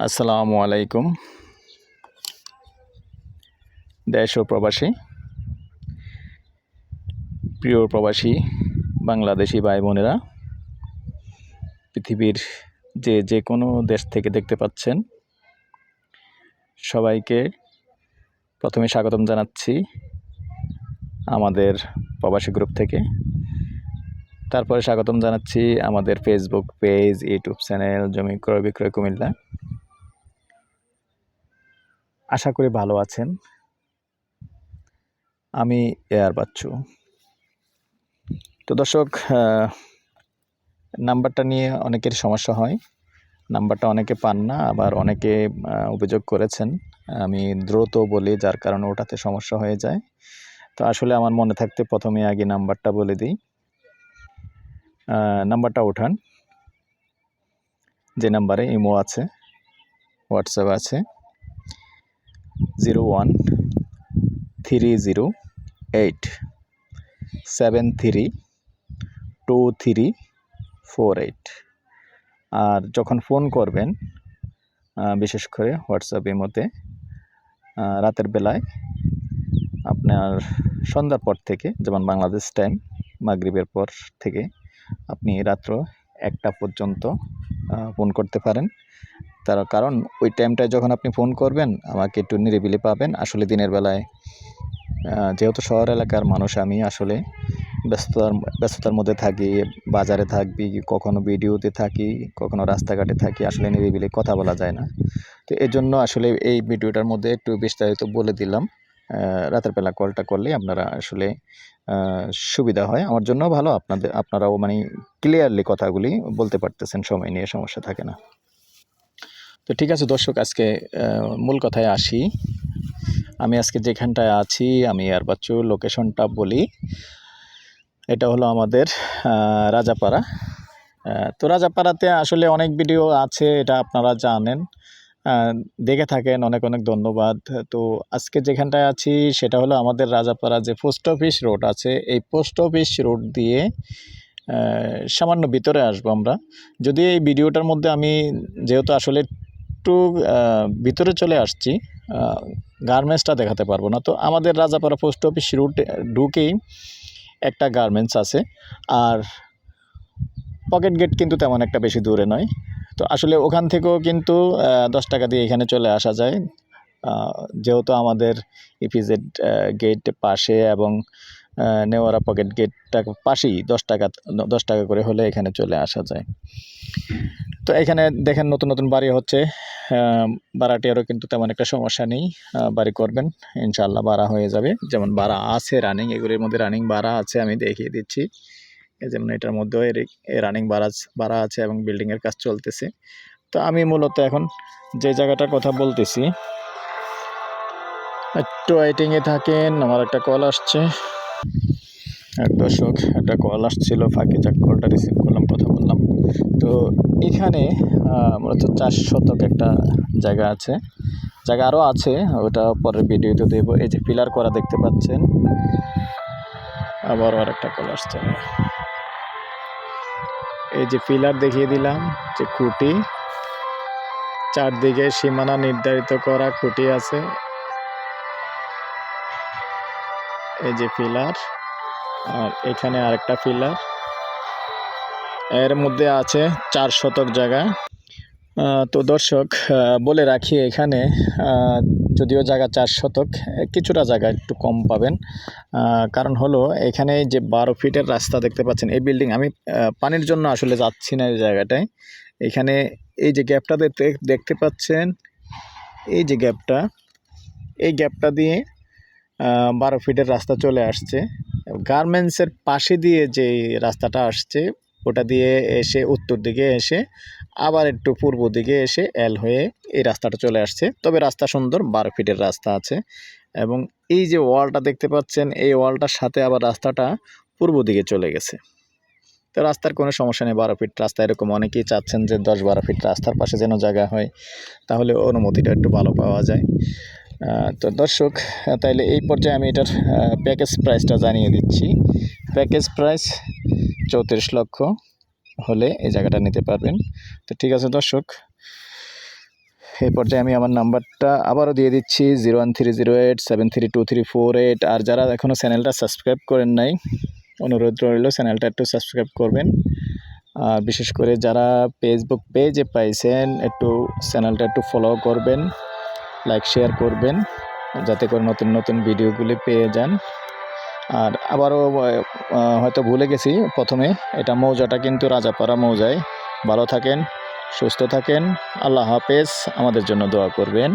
আসসালামু আলাইকুম। দেশ ও প্রবাসী, প্রিয় প্রবাসী, বাংলাদেশি ভাই বোনেরা, পৃথিবীর যে যে কোনো দেশ থেকে দেখতে পাচ্ছেন, সবাইকে প্রথমে স্বাগতম জানাচ্ছি আমাদের প্রবাসী গ্রুপ থেকে। তারপরে স্বাগতম জানাচ্ছি আমাদের ফেসবুক পেজ ইউটিউব চ্যানেল জমি ক্রয় বিক্রয় কুমিল্লা। আশা করি ভালো আছেন। আমি এয়ার বাচ্চু। তো দর্শক নাম্বারটা নিয়ে অনেকের সমস্যা হয়। নাম্বারটা অনেকে পান না, আবার অনেকে অভিযোগ করেছেন। আমি দ্রুত বলি যার কারণে ওটাতে সমস্যা হয়ে যায়। তো আসলে আমার মনে থাকতে প্রথমে আগে নাম্বারটা বলে দিই। নাম্বারটা ওঠান। যে নাম্বারে ইমো আছে, হোয়াটসঅ্যাপ আছে। Zero one three zero eight seven three two three four eight আর যখন ফোন করবেন বিশেষ করে হোয়াটসঅ্যাপ ইমোতে রাতের বেলায় আপনার সন্ধ্যার পর থেকে, যেমন বাংলাদেশ টাইম মাগরিবের পর থেকে আপনি রাত্র একটা পর্যন্ত ফোন করতে পারেন। তার কারণ ওই টাইমটায় যখন আপনি ফোন করবেন, আমাকে একটু নিরিবিলি পাবেন। আসলে দিনের বেলায় যেহেতু শহর এলাকার মানুষ, আমি আসলে ব্যস্ততার ব্যস্ততার মধ্যে থাকি, বাজারে থাকবি কখনো ভিডিওতে থাকি, কখনো রাস্তাঘাটে থাকি, আসলে নিরিবিলি কথা বলা যায় না। তো এই জন্য আসলে এই ভিডিওটার মধ্যে একটু বিস্তারিত বলে দিলাম। রাতের বেলা কলটা করলে আপনারা আসলে সুবিধা হয়। আমার জন্য ভালো। আপনাদের, আপনারাও মানে ক্লিয়ারলি কথাগুলি বলতে পারতেছেন। সময় নিয়ে সমস্যা থাকে না। তো ঠিক আছে, দর্শক, আজকে মূল কথায় আসি। আমি আজকে যেখানটায় আছি, আমি আর বাচ্চু লোকেশনটা বলি। এটা হলো আমাদের রাজাপাড়া। তো রাজাপাড়াতে আসলে অনেক ভিডিও আছে, এটা আপনারা জানেন। দেখে থাকেন, অনেক অনেক ধন্যবাদ। তো আজকে যেখানটায় আছি, সেটা হলো আমাদের রাজাপাড়া যে পোস্ট অফিস রোড আছে, এই পোস্ট অফিস রোড দিয়ে সামান্য ভিতরে আসব আমরা। যদি এই ভিডিওটার মধ্যে আমি, যেহেতু আসলে একটু ভিতরে চলে আসছি। গার্মেন্টসটা দেখাতে পারব না। তো আমাদের রাজাপাড়া পোস্ট অফিস রুটে ঢুকেই একটা গার্মেন্টস আছে। আর পকেট গেট কিন্তু তেমন একটা বেশি দূরে নয়। তো আসলে ওখান থেকেও কিন্তু দশ টাকা দিয়ে এখানে চলে আসা যায়। যেহেতু আমাদের ইপিজেড গেট পাশে এবং নেওয়ারা পকেট গেটটা পাশেই দশ টাকা দশ টাকা করে হলে এখানে চলে আসা যায়। তো এখানে দেখেন নতুন নতুন বাড়ি হচ্ছে। ভাড়াটিয়ারও কিন্তু তেমন একটা সমস্যা নেই বাড়ি করবেন ইনশাল্লাহ ভাড়া হয়ে যাবে। যেমন ভাড়া আছে রানিং এগুলির মধ্যে রানিং ভাড়া আছে, আমি দেখিয়ে দিচ্ছি। এই যেমন এটার মধ্যেও এর রানিং ভাড়া ভাড়া আছে এবং বিল্ডিংয়ের কাজ চলতেছে। তো আমি মূলত এখন যে জায়গাটার কথা বলতেছি, একটু ওয়েটিংয়ে থাকেন, আমার একটা কল আসছে। এক দর্শক একটা কল আসছিল, ফাঁকি যাক কলটা রিসিভ করলাম, কথা বললাম। তো এখানে মূলত চার শতক একটা জায়গা আছে। জায়গা আরও আছে, ওটা পরের ভিডিওতে দেবো। এই যে পিলার করা দেখতে পাচ্ছেন। আবার আর একটা কল আসছে। এই যে পিলার দেখিয়ে দিলাম, যে খুঁটি। চারদিকে সীমানা নির্ধারিত করা খুঁটি আছে। এই যে পিলার, আর এখানে আরেকটা পিলার। এর মধ্যে আছে চার শতক জায়গা। তো দর্শক বলে রাখি এখানে যদিও জায়গা চার শতক কিছুটা জায়গা একটু কম পাবেন। কারণ হলো এখানে যে বারো ফিটের রাস্তা দেখতে পাচ্ছেন, এই বিল্ডিং আমি পানির জন্য আসলে যাচ্ছি না এই জায়গাটায়। এখানে এই যে গ্যাপটা দেখতে পাচ্ছেন, এই যে গ্যাপটা, এই গ্যাপটা দিয়ে বারো ফিটের রাস্তা চলে আসছে। গার্মেন্টসের পাশে দিয়ে যে রাস্তাটা আসছে ওটা দিয়ে এসে উত্তর দিকে এসে আবার একটু পূর্ব দিকে এসে এল হয়ে এই রাস্তাটা চলে আসছে। তবে রাস্তা সুন্দর, বারো ফিটের রাস্তা আছে এবং এই যে ওয়ালটা দেখতে পাচ্ছেন, এই ওয়ালটার সাথে আবার রাস্তাটা পূর্ব দিকে চলে গেছে। তো রাস্তার কোনো সমস্যা নেই, বারো ফিট রাস্তা এরকম। অনেকেই চাচ্ছেন যে দশ বারো ফিট রাস্তার পাশে যেন জায়গা হয়, তাহলে অনুমতিটা একটু ভালো পাওয়া যায়। তো দর্শক, তাইলে এই পর্যায়ে আমি এটার প্যাকেজ প্রাইসটা জানিয়ে দিচ্ছি। প্যাকেজ প্রাইস চৌত্রিশ লক্ষ। 'হলে এই জায়গাটা নিতে পারবেন। তো ঠিক আছে দর্শক এই পর্যায়ে আমি আমার নাম্বারটা আবারও দিয়ে দিচ্ছি zero one three zero eight seven three two three four eight. আর যারা এখনও চ্যানেলটা সাবস্ক্রাইব করেন নাই, অনুরোধ রইল চ্যানেলটা একটু সাবস্ক্রাইব করবেন। আর বিশেষ করে যারা ফেসবুক পেজে পাইছেন, একটু চ্যানেলটা একটু ফলো করবেন লাইক শেয়ার করবেন, যাতে করে নতুন নতুন ভিডিওগুলি পেয়ে যান। আর আবারও হয়তো ভুলে গেছি প্রথমে, এটা মৌজাটা কিন্তু রাজাপাড়া মৌজায়। ভালো থাকেন, সুস্থ থাকেন, আল্লাহ হাফেজ, আমাদের জন্য দোয়া করবেন।